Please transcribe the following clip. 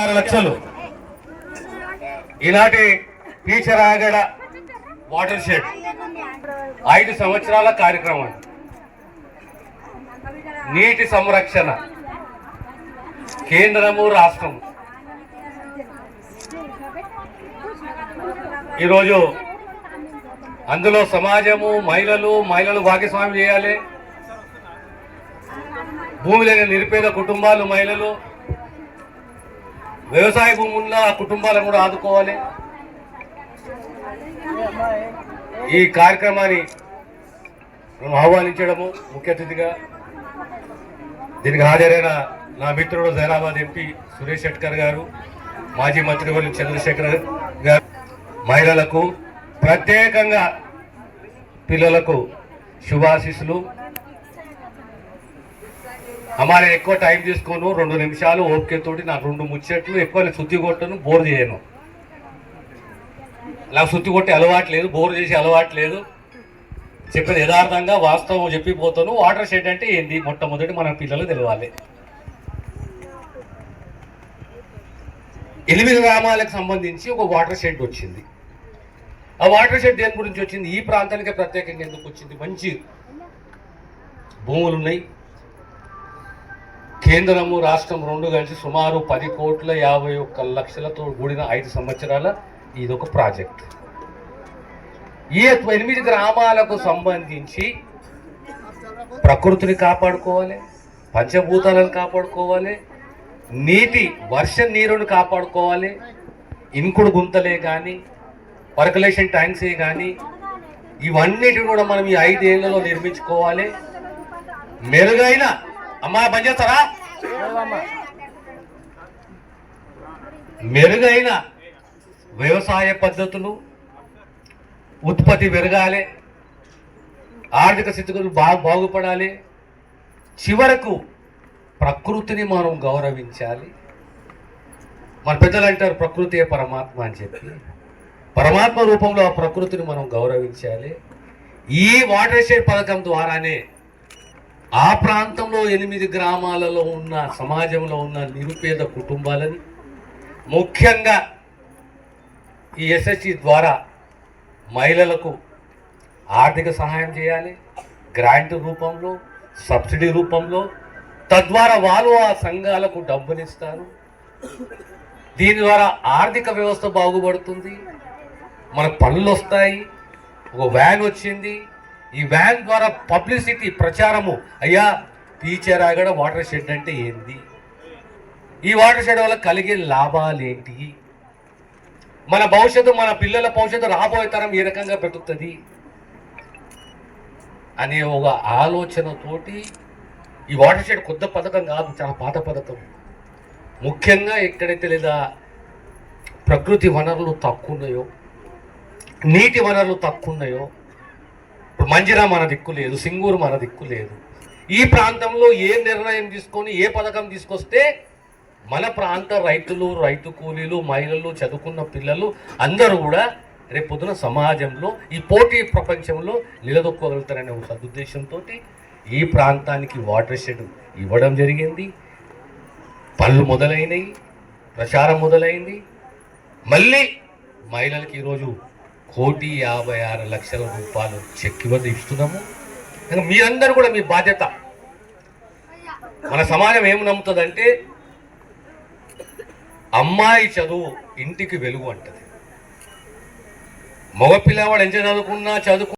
ఆరు లక్షలు. ఈనాటి పీచరాగడ వాటర్ షెడ్. ఐదు సంవత్సరాల కార్యక్రమం. నీటి సంరక్షణ. కేంద్రము రాష్ట్రం. ఈరోజు అందులో సమాజము మహిళలు మహిళలు భాగస్వామ్యం చేయాలి. భూమి లేని నిరుపేద కుటుంబాలు మహిళలు వ్యవసాయ భూమి ఆ కుటుంబాలను కూడా ఆదుకోవాలి. ఈ కార్యక్రమాన్ని మనం ఆహ్వానించడము ముఖ్య అతిథిగా దీనికి హాజరైన నా మిత్రుడు జైరాబాద్ ఎంపీ సురేష్ షెట్కర్ గారు మాజీ మంత్రివర్యులు చంద్రశేఖర్ గారు మహిళలకు ప్రత్యేకంగా పిల్లలకు శుభాశీస్సులు అమ్మా నేను ఎక్కువ టైం తీసుకోను రెండు నిమిషాలు ఓపికతోటి నాకు రెండు ముచ్చట్లు ఎక్కువ శుద్ధి కొట్టను బోర్ చేయను. నాకు శుద్ధి కొట్టే అలవాటు లేదు బోర్ చేసే అలవాటు లేదు. చెప్పేది యథార్థంగా వాస్తవం చెప్పిపోతాను. వాటర్ షెడ్ అంటే ఏంది? మొట్టమొదటి మన పిల్లలు తెలవాలి. ఎనిమిది గ్రామాలకు సంబంధించి ఒక వాటర్ షెడ్ వచ్చింది. ఆ వాటర్ షెడ్ దేని గురించి వచ్చింది? ఈ ప్రాంతానికి ప్రత్యేకంగా ఎందుకు వచ్చింది? మంచి భూములు ఉన్నాయి. కేంద్రము రాష్ట్రం రెండు కలిసి సుమారు పది కోట్ల యాభై ఒక్క లక్షలతో కూడిన ఐదు సంవత్సరాల ఇదొక ప్రాజెక్ట్. ఈ ఎనిమిది గ్రామాలకు సంబంధించి ప్రకృతిని కాపాడుకోవాలి పంచభూతాలను కాపాడుకోవాలి నీటి వర్ష నీరుని కాపాడుకోవాలి ఇంకుడు గుంతలే కానీ పర్కులేషన్ ట్యాంక్సే కానీ ఇవన్నిటిని కూడా మనం ఈ ఐదేళ్ళలో నిర్మించుకోవాలి. మెరుగైన అమ్మా పని చేస్తారా? మెరుగైన వ్యవసాయ పద్ధతులు ఉత్పత్తి పెరగాలి ఆర్థిక స్థితిగతులు బాగా బాగుపడాలి. చివరకు ప్రకృతిని మనం గౌరవించాలి. మన పెద్దలు అంటారు ప్రకృతియే పరమాత్మ అని చెప్పి. పరమాత్మ రూపంలో ఆ ప్రకృతిని మనం గౌరవించాలి. ఈ వాటర్ షెడ్ పథకం ద్వారానే ఆ ప్రాంతంలో ఎనిమిది గ్రామాలలో ఉన్న సమాజంలో ఉన్న నిరుపేద కుటుంబాలని ముఖ్యంగా ఈ ఎస్ఎస్సి ద్వారా మహిళలకు ఆర్థిక సహాయం చేయాలి గ్రాంట్ రూపంలో సబ్సిడీ రూపంలో. తద్వారా వాళ్ళు ఆ సంఘాలకు డబ్బునిస్తారు దీని ద్వారా ఆర్థిక వ్యవస్థ బాగుపడుతుంది. మనకు పనులు వస్తాయి ఒక వ్యాన్ వచ్చింది. ఈ వ్యాన్ ద్వారా పబ్లిసిటీ ప్రచారము. అయ్యా పీచరాగడ వాటర్ షెడ్ అంటే ఏంది? ఈ వాటర్ షెడ్ వల్ల కలిగే లాభాలు ఏంటి? మన భవిష్యత్తు మన పిల్లల భవిష్యత్తు రాబోయే తరం ఏ రకంగా పెరుగుతుంది అనే ఒక ఆలోచనతోటి ఈ వాటర్ షెడ్ కొత్త పథకం కాదు చాలా పాత పథకం. ముఖ్యంగా ఎక్కడైతే లేదా ప్రకృతి వనరులు తక్కువ ఉన్నాయో నీటి వనరులు తక్కువ ఉన్నాయో మంజిరా మన దిక్కు లేదు సింగూరు మన దిక్కు లేదు. ఈ ప్రాంతంలో ఏ నిర్ణయం తీసుకొని ఏ పథకం తీసుకొస్తే మన ప్రాంత రైతులు రైతు కూలీలు మహిళలు చదువుకున్న పిల్లలు అందరూ కూడా రేపొద్దున సమాజంలో ఈ పోటీ ప్రపంచంలో నిలదొక్కగలుగుతారనే ఒక సదుద్దేశంతో ఈ ప్రాంతానికి వాటర్ షెడ్ ఇవ్వడం జరిగింది. పనులు మొదలైనవి ప్రచారం మొదలైంది. మళ్ళీ మహిళలకి ఈరోజు కోటి యాభై ఆరు లక్షల రూపాయలు చెక్ ఇవ్వదు ఇస్తున్నాము. ఇంకా మీరందరూ కూడా మీ బాధ్యత. మన సమాజం ఏం నమ్ముతుందంటే అమ్మాయి చదువు ఇంటికి వెలుగు అంటది. మగ పిల్లవాడు ఎంత చదువుకున్నా చదువుకు